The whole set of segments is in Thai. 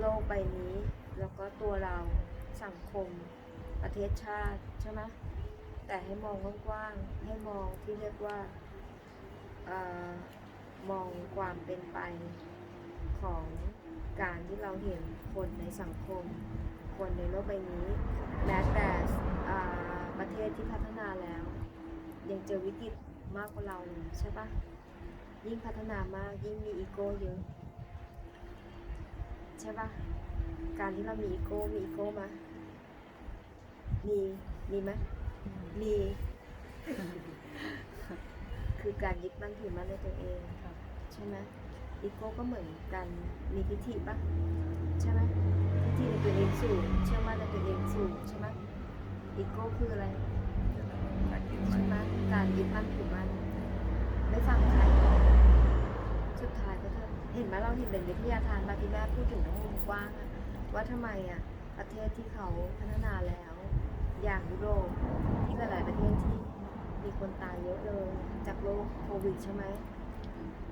โลกใบนี้ แล้วก็ตัวเราสังคม ประเทศชาติใช่ไหมแต่ให้มองกว้างๆให้มองที่เรียกว่าอมองความเป็นไปของการที่เราเห็นคนในสังคม คนในโลกใบนี้แม้แต่ประเทศที่พัฒนาแล้ว ยังเจอวิกฤตมากกว่าเราใช่ปะยิ่งพัฒนามากยิ่งมีอีโก้เยอะ ใช่ปะการที่เรามีอีโก้มีอีโก้มามีมีไหมมีคือการยึดมั่นถือมั่นในตัวเองครับใช่ไหมอีโก้ก็เหมือนกันมีทิฏฐิปะใช่ไหมทิฏฐิในตัวเองสูงเชื่อมั่นในตัวเองสูงใช่ไหมอีโก้คืออะไรการยึดใช่มั่นไหมการยึดมั่นถือมั่นไม่ฟังใครสุดท้ายก็เถอะ เห็นไหมเราเห็นเป็นวิทยาทานมาที่แม่พูดถึงในวงกว้างว่าทำไมอะประเทศที่เขาพัฒนาแล้ว อย่างยุโรปที่หลายๆประเทศที่มีคนตายเยอะเลยจากโรคโควิดใช่ไหม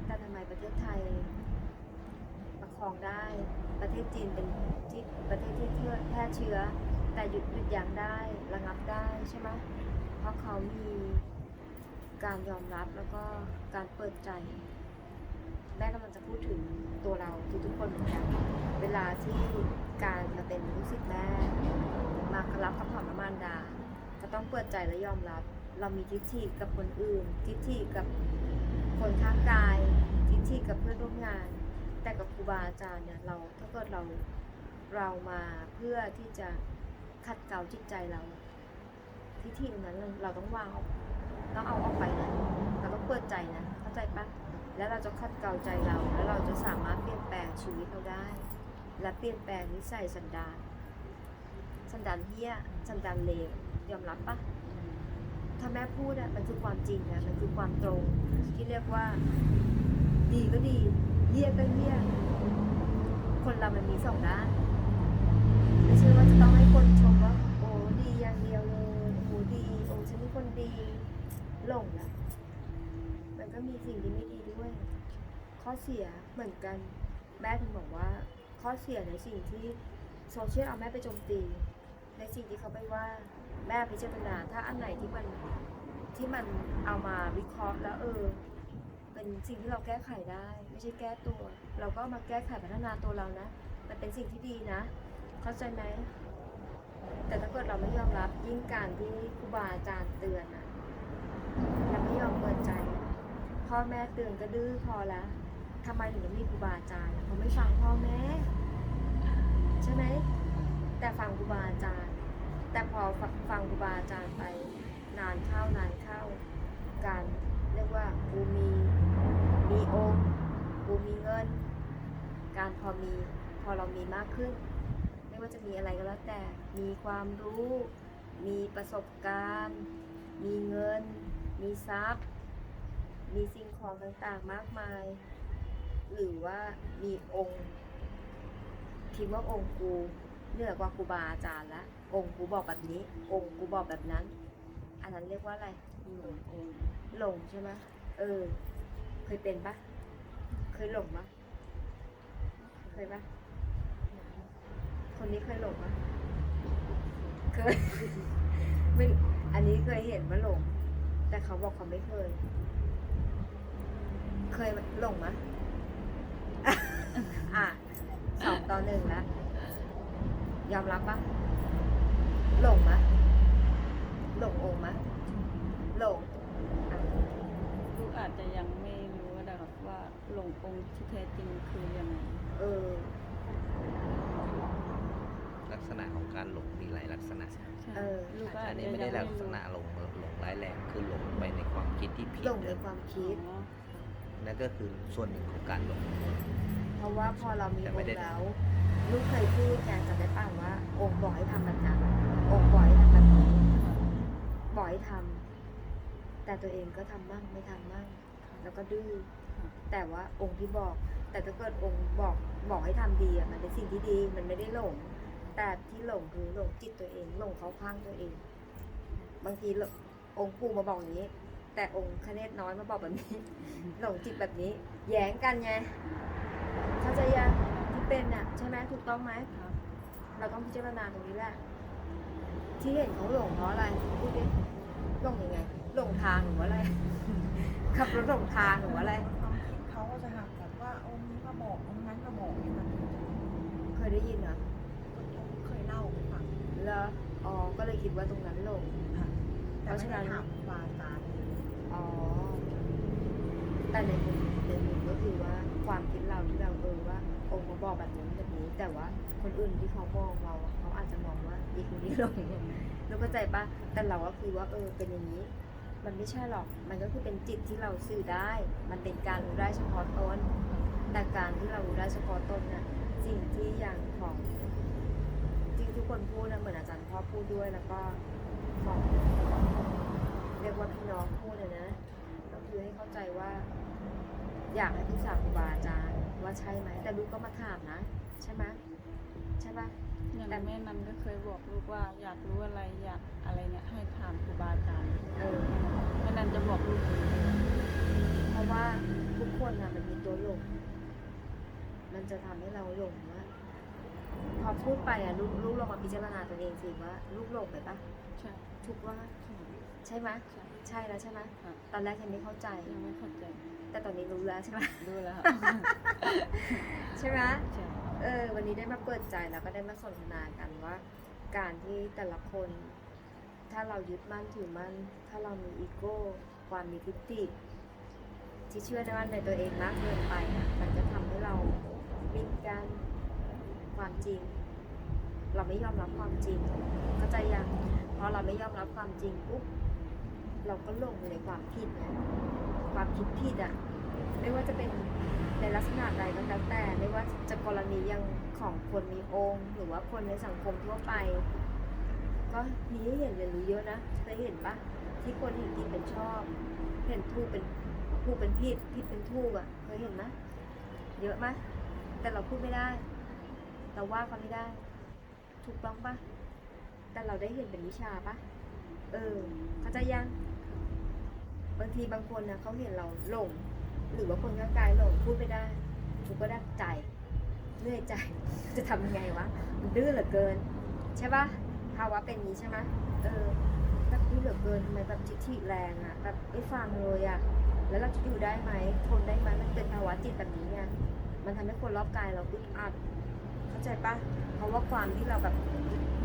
แต่ทำไมประเทศไทยประคองได้ประเทศจีนเป็นที่ประเทศที่แพร่เชื้อ แต่หยุดหยุดยั้งได้ระงับได้ใช่ไหมเพราะเขามีการยอมรับแล้วก็การเปิดใจ แม่กำลังจะพูดถึงตัวเราทุกๆคนเหมือนกันเวลาที่การมาเป็นลูกศิษย์แม่มารับคำสอนพระมารดาก็ต้องเปิดใจและยอมรับ เรามีทิฏฐิกับคนอื่น ทิฏฐิกับคนข้างกาย ทิฏฐิกับเพื่อนร่วมงาน แต่กับครูบาอาจารย์เนี่ยเราถ้าเกิดเราเรามาเพื่อที่จะขัดเกลาจิตใจเรา ทิฏฐิตรงนั้นเราเราต้องวางออกต้องเอาออกไปนะเราต้องเปิดใจนะเข้าใจปะ แล้วเราจะขัดเกลาใจเรา แล้วเราจะสามารถเปลี่ยนแปลงชีวิตเราได้ และเปลี่ยนแปลงนิสัยสันดานสันดานเฮี้ยสันดานเลวยอมรับปะถ้าแม่พูดอะมันคือความจริงนะมันคือความตรงที่เรียกว่า ดีก็ดีเฮี้ยก็เฮี้ยคนเรามันมีสองด้านไม่ใช่ว่าจะต้องให้คนชมว่า โอ้ดีอย่างเดียวเลยโอ้ดีโอ้ฉันเป็นคนดีหลงนะ มันก็มีสิ่งที่ไม่ดีด้วย ข้อเสียเหมือนกัน แม่ถึงบอกว่า ข้อเสียในสิ่งที่โซเชียลเอาแม่ไปโจมตี ในสิ่งที่เขาไปว่าแม่พิจารณาถ้าอันไหนที่มันที่มันเอามาวิเคราะห์แล้วเออ เป็นสิ่งที่เราแก้ไขได้ ไม่ใช่แก้ตัว เราก็มาแก้ไขพัฒนาตัวเรานะมันเป็นสิ่งที่ดีนะ เข้าใจไหมแต่ถ้าเกิดเราไม่ยอมรับยิ่งการที่ครูบาอาจารย์เตือนอะเราไม่ยอมเปิดใจ พ่อแม่เตือนก็ดื้อพอแล้วทำไมถึงมีครูบาอาจารย์เขาไม่ฟังพ่อแม่ ใช่ไหม แต่ฟังครูบาอาจารย์ แต่พอฟังครูบาอาจารย์ไป นานเข้านานเข้า การเรียกว่ากูมีมีองค์กูมีเงิน การพอมีพอเรามีมากขึ้น ไม่ว่าจะมีอะไรก็แล้วแต่มีความรู้ มีประสบการณ์ มีเงิน มีทรัพย์ มีสิ่งของต่างๆมากมาย หรือว่ามีองค์คิดว่าองค์กูเหนือกว่าครูบาอาจารย์ละองค์กูบอกแบบนี้ องค์กูบอกแบบนั้น อันนั้นเรียกว่าอะไรหลงองค์หลงใช่ไหมเออ เคยเป็นปะเคยหลงปะเคยปะคนนี้เคยหลงปะเคยไม่อันนี้เคยเห็นว่าหลง แต่เขาบอกเขาไม่เคย เคยหลงมะอะสองต่อหนึ่งแล้วยอมรับปะหลงมะหลงองค์มะหลงอะลูกอาจจะยังไม่รู้นะครับว่าหลงองค์ที่แท้จริงคือยังไงเออ ลักษณะของการหลงมีหลายลักษณะใช่เออลูกก็อัอาจนจะนี้ยังไม่ไม่ได้รู้ลักษณะหลงหลงร้ายแรงคือหลงไปในความคิดที่ผิดหลงในความคิดอ๋อ นั่นก็คือส่วนหนึ่งของการหลงเพราะว่าพอเรามีแต่อไม่งได้ ค์แล้ว ลูกเคยพูดแกจำได้ป่ะว่า องค์บอกให้ทำแบบนั้นองค์บอกให้ทำแบบนี้บอกให้ทำแต่ตัวเองก็ทำบ้างไม่ทำบ้างแล้วก็ดื้อแต่ว่าองค์ที่บอก แต่ถ้าเกิดองค์บอกบอกให้ทำดีอะมันเป็นสิ่งที่ดีมันไม่ได้หลง แต่ที่หลงคือหลงจิตตัวเองหลงเขาข้างตัวเอง บางทีหลงองค์ปู่มาบอกอย่างนี้ แต่องค์คเนศน้อยมาบอกแบบนี้ หลงจิตแบบนี้ แย้งกันไงเข้าใจยังที่เป็นอะใช่ไหมถูกต้องไหมครับเราต้องพิจารณาตรงนี้แหละที่เห็นเขาหลงเพราะอะไรพูดดิหลงยังไงหลงทางหรือว่าอะไรขับรถหลงทางหรือว่าอะไรความคิดเขาก็จะหักแบบว่าองค์นี้มาบอกองค์นั้นมาบอกเนี่ยมันเคยได้ยินเหรอเคยเล่าให้ฟังแล้วอ๋อก็เลยคิดว่าตรงนั้นหลงค่ะ เพแต่ราะไม่ฉะนั้ได้นถามครูบาอาจารย์อ๋อ แต่ในมุมในมุมก็คือว่าความคิดเราที่เราเออว่าองค์มาบอกแบบนี้แบบนี้แต่ว่าคนอื่นที่เขามองเราอะเขาอาจจะมองว่าอีกคนนี้หลงรู้เข้าใจปะแต่เราก็คือว่าเออเป็นอย่างนี้ มันไม่ใช่หรอก มันก็คือเป็นจิตที่เราสื่อได้ มันเป็นการรู้ได้เฉพาะตนแต่การที่เรารู้ได้เฉพาะตนนะสิ่งที่อย่างของที่ทุกคนพูดนะเหมือนอาจารย์พ่อพูดด้วยแล้วก็ ของเรียกว่าพี่น้องพูดเลยนะ ก็คือให้เข้าใจว่า อยากให้ปรึกษาครูบาอาจารย์ว่าใช่ไหม แต่ลูกก็มาถามนะ ใช่ไหมใช่ปะอย่างแต่แม่นันก็เคยบอกลูกว่าอยากรู้อะไรอยากอะไรเนี่ยให้ถามครูบาอาจารย์เออแม่นันจะบอกลูกเพราะว่าทุกคนนะมันมีตัวหลงมันจะทำให้เราหลงว่า พอพูดไปอะลูกลูกลองมาพิจารณาตัวเองสิว่าลูกหลงไปปะใช่ทุกว่าใช่ใช่ไหมใช่ใช่แล้วใช่ไหมครับตอนแรกฉันไม่เข้าใจ ยังไม่เข้าใจ แต่ตอนนี้รู้แล้วใช่ไหมรู้แล้วครับใช่ไหมใช่เออวันนี้ได้มาเปิดใจแล้วก็ได้มาสนทนากันว่า การที่แต่ละคน ถ้าเรายึดมั่นถือมั่น ถ้าเรามีอีโก้ ความมีทิฏฐิที่เชื่อในว่าในตัวเองมากเกินไปอะมันจะทำให้เราปิดกั้น ความจริง เราไม่ยอมรับความจริงเข้าใจยังพอเราไม่ยอมรับความจริงปุ๊บเราก็ลงในความผิดไงความคิดผิดอะไม่ว่าจะเป็นในลักษณะใดก็แล้วแต่ ไม่ว่าจะกรณียังของคนมีองค์ หรือว่าคนในสังคมทั่วไป ก็มีให้เห็นเรียนรู้เยอะนะเคยเห็นปะที่คนเห็นผิดเป็นชอบ เห็นถูกเป็นถูกเป็นผิดผิดเป็นถูกอะเคยเห็นไหมเยอะไหมแต่เราพูดไม่ได้ เราว่าเขาไม่ได้ ถูกต้องปะแต่เราได้เห็นเป็นวิชาปะเออเขาใจยัง บางทีบางคนนะเขาเห็นเราหลง หรือว่าคนข้างกายหลงพูดไม่ได้กูก็ได้ใจเหนื่อยใจจะทำยังไงวะมันดื้อเหลือเกิน ใช่ปะภาวะเป็นนี้ใช่ไหมเออแบบดื้อเหลือเกินทำไมแบบทิฐิแรงอะแบบไม่ฟังเลยอะแล้วเราจะอยู่ได้ไหมทนได้ไหมมันเป็นภาวะจิตแบบนี้ไงมันทำให้คนรอบกายเราอึดอัด เข้าใจปะเพราะว่าความที่เราแบบ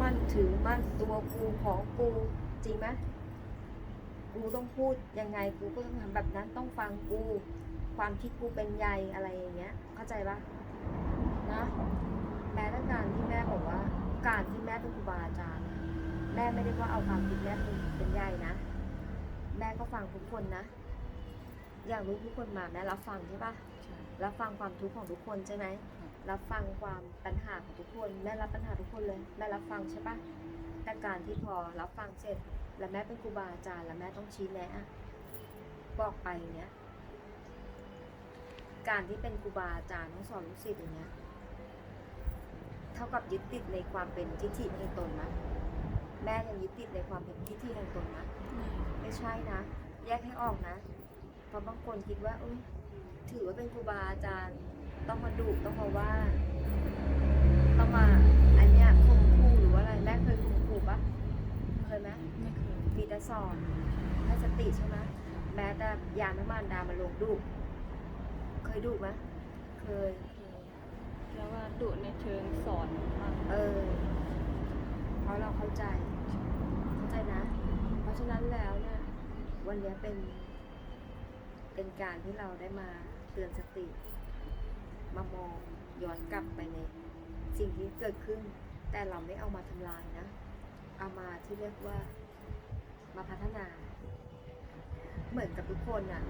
มั่นถือมั่นตัวกูของกูจริงไหมกูต้องพูดยังไงกูก็ต้องทำแบบนั้นต้องฟังกู ความคิดกูเป็นใหญ่อะไรอย่างเงี้ย เข้าใจปะนะแม้แต่การที่แม่บอกว่า การที่แม่เป็นครูบาอาจารย์อะแม่ไม่ได้ว่าเอาความคิดแม่เป็นเป็นใหญ่นะแม่ก็ฟังทุกคนนะ อย่างรู้ทุกคนมาแม่รับฟังใช่ปะใช่รับฟังความทุกข์ของทุกคนใช่ไหม รับฟังความปัญหาของทุกคนแม่รับปัญหาทุกคนเลยแม่รับฟังใช่ปะแต่การที่พอรับฟังเสร็จ แล้วแม่เป็นครูบาอาจารย์แล้วแม่ต้องชี้แนะบอกไปอย่างเนี้ยการที่เป็นครูบาอาจารย์ต้องสอนลูกศิษย์อย่างเนี้ยเท่ากับยึดติดในความเป็นทิฏฐิแห่งตนนะแม่ยังยึดติดในความเป็นทิฏฐิแห่งตนนะไม่ใช่นะ แยกให้ออกนะเพราะบางคนคิดว่าอ้ยถือว่าเป็นครูบาอาจารย์ ต้องมาดุต้องมาว่า ต้องมาอันเนี้ยข่มขู่หรือว่าอะไรแม่เคยข่มขู่ปะเคยไหมไม่เคยมีแต่สอนให้สติใช่ไหมแม้แต่ยามน้ำมันดามาลงดุเคยดุไหมเคยเคยแล้วว่าดุในเชิงสอนมากเออเพราะเราเข้าใจ เข้าใจนะ เพราะฉะนั้นแล้วเนี่ยวันเนี้ยเป็น เป็นการที่เราได้มาเตือนสติ มามองย้อนกลับไปในสิ่งที่เกิดขึ้น แต่เราไม่เอามาทำลายนะ เอามาที่เรียกว่ามาพัฒนา เหมือนกับทุกคนน่ะ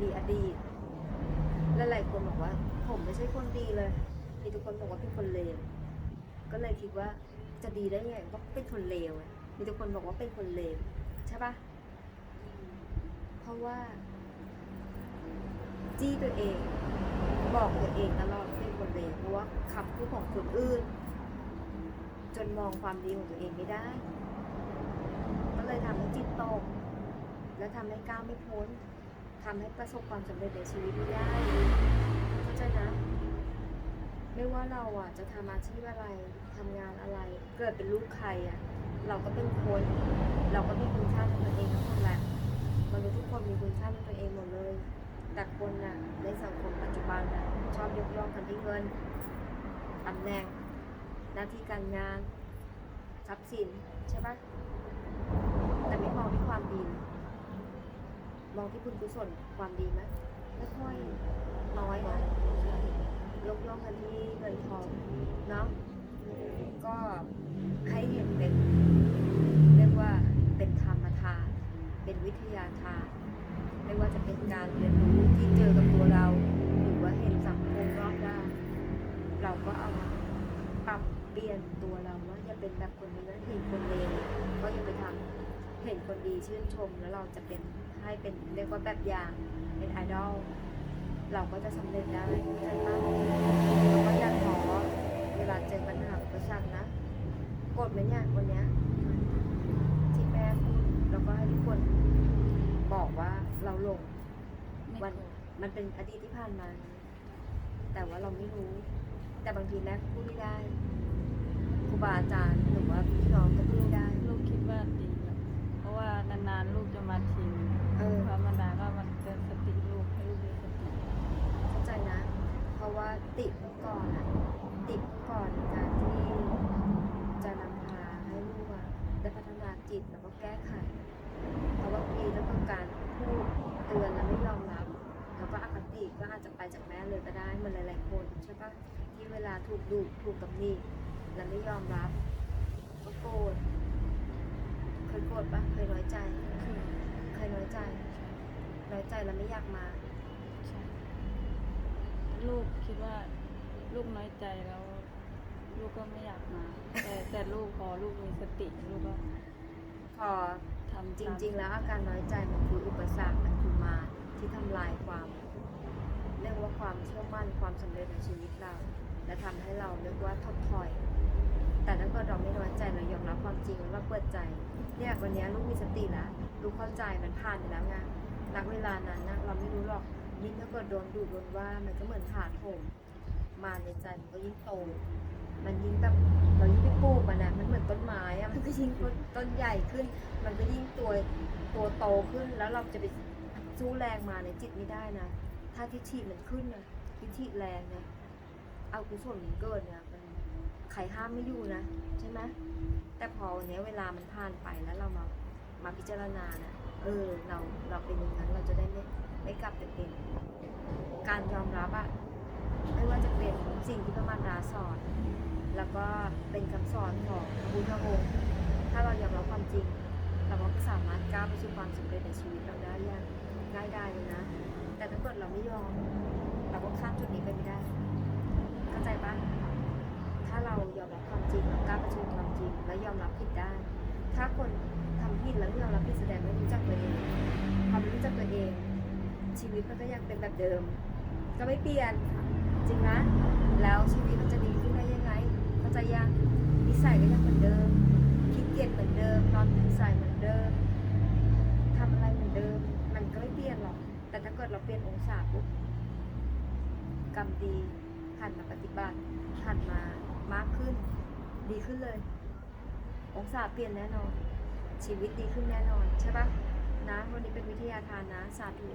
มีอดีตและหลายคนบอกว่า ผมไม่ใช่คนดีเลยมีทุกคนบอกว่าเป็นคนเลวก็เลยคิดว่าจะดีได้ยังไงก็เป็นคนเลวมีทุกคนบอกว่าเป็นคนเลวใช่ปะเพราะว่า จี้ตัวเอง บอกตัวเองตลอดว่าเป็นคนเลวเพราะว่าคำพูดของคนอื่น จนมองความดีของตัวเองไม่ได้ ก็เลยทำให้จิตตก และทำให้ก้าวไม่พ้นทำให้ประสบความสำเร็จในชีวิตไม่ได้เข้าใจนะ ไม่ว่าเราอะจะทำอาชีพอะไรทำงานอะไร เกิดเป็นลูกใครอะ เราก็เป็นคน เราก็มีคุณค่าในตัวเองทั้งหมดแหละมนุษย์ทุกคนมีคุณค่าในตัวเองหมดเลย แต่คนน่ะในสังคมปัจจุบันน่ะชอบยกย่องกันที่เงินตำแหน่ง หน้าที่การงาน ทรัพย์สินใช่ปะแต่ไม่มองที่ความดี มองที่บุญกุศลความดีไหมไม่ค่อยน้อยนะยกย่องกันที่เงินทองเนาะก็ให้เห็นเป็น เรียกว่าเป็นธรรมทาน เป็นวิทยาทาน ว่าจะเป็นการเรียนรู้ที่เจอกับตัวเรา หรือว่าเห็นสังคมรอบด้านเราก็เอามาปรับเปลี่ยนตัวเราว่าอย่าเป็นแบบคนนี้นะเห็นคนเลวก็อย่าไปทำเห็นคนดีชื่นชม แล้วเราจะเป็นให้เป็นเรียกว่าแบบอย่างเป็นไอดอลเราก็จะสำเร็จได้ใช่ไหมเราก็อยากขอเวลาเจอปัญหาประชักนะกดไหมเนี่ยวันเนี้ยที่แม่พูดแล้วก็ให้ทุกคนบอกว่า เราหลงไม่วัน โกรธมันเป็นอดีตที่ผ่านมา แต่ว่าเราไม่รู้ แต่บางทีแม่ก็พูดไม่ได้ครูบาอาจารย์หรือว่าพี่น้องก็พูดไม่ได้ลูกคิดว่าดีแล้วเพราะว่านานๆลูกจะมาที เออ พระมารดาก็มันเตือนสติลูกให้ลูกมีสติ เข้าใจนะ เพราะว่าติดเมื่อก่อนอะติดเมื่อก่อนในการที่จะนำพาให้ลูกอะได้พัฒนาจิตแล้วก็แก้ไข เพราะว่าพีแล้วก็การพูดเตือนแล้วไม่ยอมรับ แล้วก็อคติก็อาจจะไปจากแม่เลยก็ได้เหมันหลายๆคนใช่ปะที่เวลา ถูกดุถูกตำหนิแล้วไม่ยอมรับก็โกรธเคยโกรธปะเคยน้อยใจคือเคยน้อยใจ น้อยใจแล้วไม่อยากมาใช่ลูกคิดว่าลูกน้อยใจแล้ว ลูกก็ไม่อยากมา แต่แต่ลูกพอลูกมีสติลูกก็พอทำจริง ๆ แล้วอาการน้อยใจมันคืออุปสรรคมันคือมารที่ทำลายความ เรียกว่าความเชื่อมั่นความสำเร็จในชีวิตเรา และทำให้เราเรียกว่าทดถอยแต่ถ้าเกิดเราไม่น้อยใจเรายอมรับความจริงแล้วเราเปิดใจ เนี่ยวันนี้ลูกมีสติแล้วลูกเข้าใจมันผ่านไปแล้วไงนักเวลานั้นนะเราไม่รู้หรอกยิ่งถ้าเกิดโดนดุโดนว่ามันก็เหมือนถาโถมมาในใจมันก็ยิ่งโต มันยิ่งแบบเรายิ่งไปปลูกมันนะมันเหมือนต้นไม้อะมันก็ยิ่งต้นใหญ่ขึ้น มันก็ยิ่งตัวตัวโตขึ้นแล้วเราจะไปสู้แรงมาในจิตไม่ได้นะ ถ้าทิฏฐิมันขึ้นนะทิฏฐิแรงนะ อากุศลมันเกิดเนี่ยมันใครห้ามไม่อยู่นะใช่ไหมแต่พอวันนี้เวลามันผ่านไปแล้วเรามามาพิจารณานะเออเราเราเป็นอย่างนั้นเราจะได้ไม่ไม่กลับไปเป็นการยอมรับอะไม่ว่าจะเป็นสิ่งที่พระมารดาสอน แล้วก็เป็นคำสอนของพระพุทธองค์ถ้าเรายอมรับความจริง เราก็สามารถก้าวไปสู่ความสำเร็จในชีวิตเราได้อย่างง่ายดายเลยนะ แต่ถ้าเกิดเราไม่ยอมเราก็ข้ามจุดนี้ไปไม่ได้ เข้าใจปะถ้าเรายอมรับความจริงเรากล้าประชิญความจริง แล้วยอมรับผิดได้ ถ้าคนทำผิดแล้วไม่ยอมรับผิดแสดงไม่รู้จักตัวเองความรู้จักตัวเอง ชีวิตมันก็ยังเป็นแบบเดิม ก็ไม่เปลี่ยนจริงนะแล้วชีวิตมันจะดีขึ้นได้ยังไงเข้าใจยังนิสัยก็ยังเหมือนเดิมคิดเกียจเหมือนเดิมนอนตื่นสายเหมือนเดิมทำอะไรเหมือนเดิม มันก็ไม่เปลี่ยนหรอก แต่ถ้าเกิดเราเปลี่ยนองศาปุ๊บกรรมดี หันมาปฏิบัติหันมามากขึ้น ดีขึ้นเลย องศาเปลี่ยนแน่นอน ชีวิตดีขึ้นแน่นอนใช่ปะนะวันนี้เป็นวิทยาทานนะสาธุ